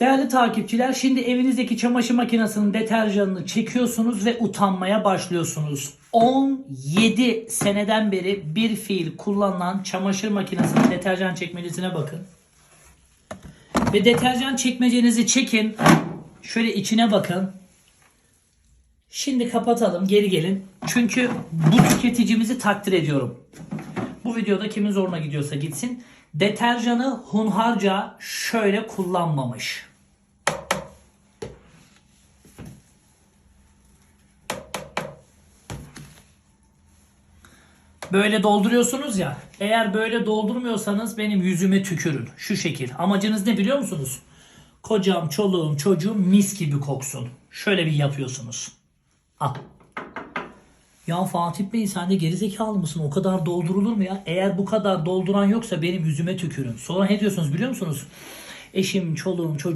Değerli takipçiler şimdi evinizdeki çamaşır makinesinin deterjanını çekiyorsunuz ve utanmaya başlıyorsunuz. 17 seneden beri bir fiil kullanılan çamaşır makinesinin deterjan çekmecesine bakın. Ve deterjan çekmecenizi çekin. Şöyle içine bakın. Şimdi kapatalım geri gelin. Çünkü bu tüketicimizi takdir ediyorum. Bu videoda kimin zoruna gidiyorsa gitsin. Deterjanı hunharca şöyle kullanmamış. Böyle dolduruyorsunuz ya. Eğer böyle doldurmuyorsanız benim yüzüme tükürün. Şu şekil. Amacınız ne biliyor musunuz? Kocam, çoluğum, çocuğum mis gibi koksun. Şöyle bir yapıyorsunuz. Al. Ya Fatih Bey sen de gerizekalı mısın? O kadar doldurulur mu ya? Eğer bu kadar dolduran yoksa benim yüzüme tükürün. Sonra ne diyorsunuz biliyor musunuz? Eşim, çoluğum, çocuğum